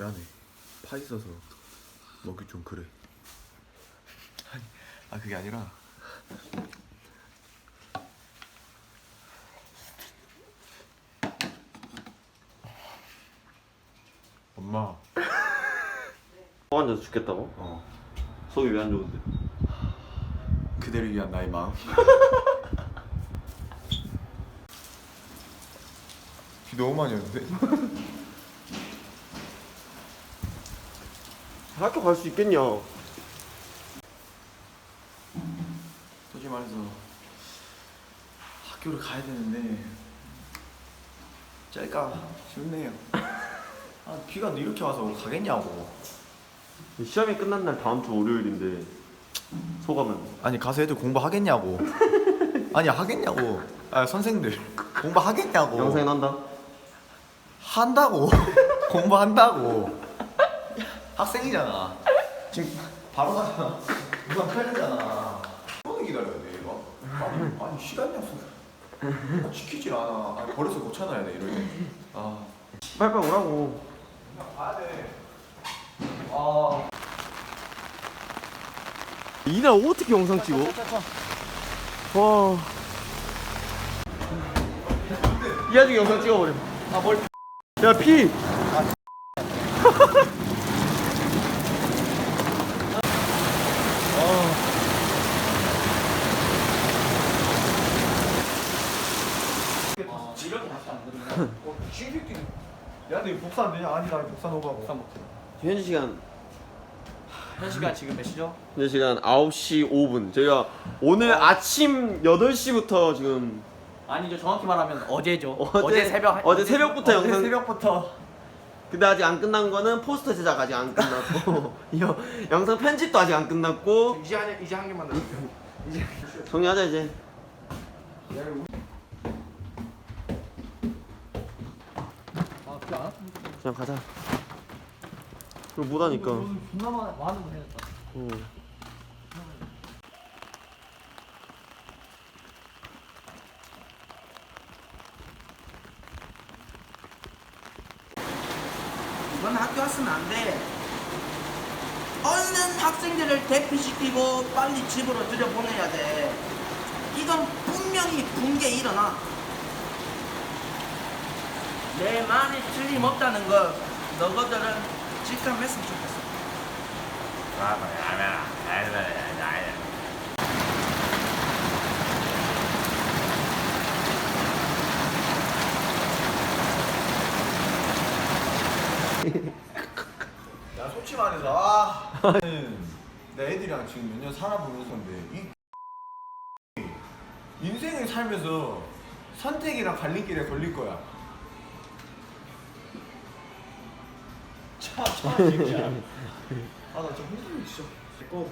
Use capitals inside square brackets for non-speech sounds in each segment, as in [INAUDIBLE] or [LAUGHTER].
계란에 파 있어서 먹기 좀 그래. 아니, 아 그게 아니라 엄마. 속 앉아서 죽겠다고? 어. 속이 왜 안 좋은데? 그대를 위한 나의 마음. [LAUGHS] 비 너무 많이 오는데? [LAUGHS] 학교 갈 수 있겠냐? 솔직히 말해서 학교를 가야 되는데 짤까 싶네요. [LAUGHS] 아 비가 이렇게 와서 가겠냐고. 시험이 끝난 날 다음 주 월요일인데 소감은? 아니 가서 애들 공부하겠냐고. [LAUGHS] 아니 하겠냐고. 아 선생들 공부하겠냐고. 영상에 난다? 한다고. [LAUGHS] 공부한다고. 학생이잖아. 지금 바로 가잖아. 누가 편이잖아. 오늘 기다려야 돼 이거. 아니, 아니 시간 약속 지키질 않아. 아니 버려서 못 찾아야 돼 이럴 때. 아. 빨리빨리 오라고 가야 돼. 아. 이날 어떻게 영상 찍어? 와. 이 아직 영상 찍어버려. 아, 뭘. 야, 피! 야, 너 복사 안 되냐? 아니, 나 복사 넣어봐. 현지 시간. 현 시간 지금 몇 시죠? 현지 시간 9시 5분. 저희가 오늘 아침 8시부터 지금. 아니죠 정확히 말하면 어제죠 어제- 어제, 새벽 한- 어제 새벽부터 어제 영상- 새벽부터 근데 아직 안 끝난 거는 포스터 제작 아직 안 끝났고 [LAUGHS] 여- 영상 편집도 아직 안 끝났고 이제 한, 이제 한 개만 더 정리하자 이제 그냥 가자 그럼 못하니까 존나 많은 거 해야겠다 어. 이번 학교 왔으면 안 돼. 얼른 학생들을 대피시키고 빨리 집으로 들여보내야 돼. 이건 분명히 붕괴 일어나. 내 말이 틀림없다는 거 너희들은 직감했으면 좋겠어. 야, 솔직히 말해서, 아. 내 애들이랑 지금 몇 년 살아보면서인데, 이 인생을 살면서 선택이랑 갈림길에 걸릴 거야. 차, 차, 진짜. 아, 나 진짜 홍금이 진짜. 내꺼.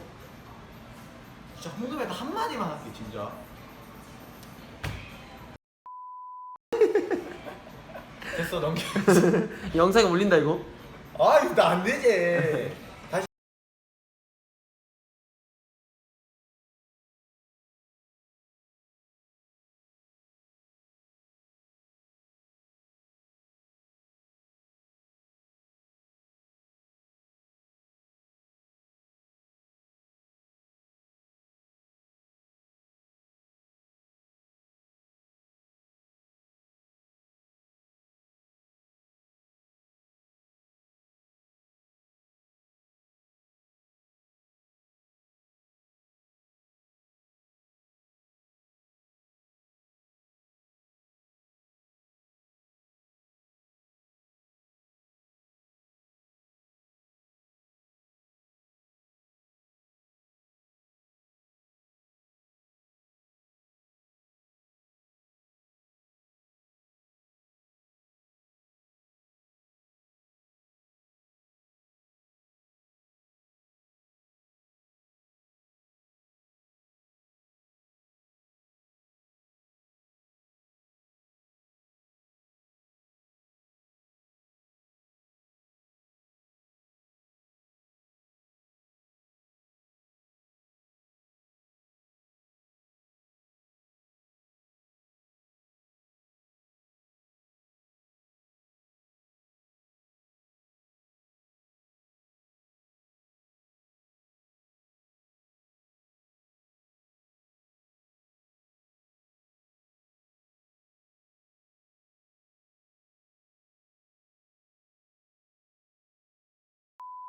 진짜 홍금에다 한마디만 할게, 진짜. 됐어, 넘겨. [LAUGHS] 영상에 올린다 이거 아, 이거 나안 되지.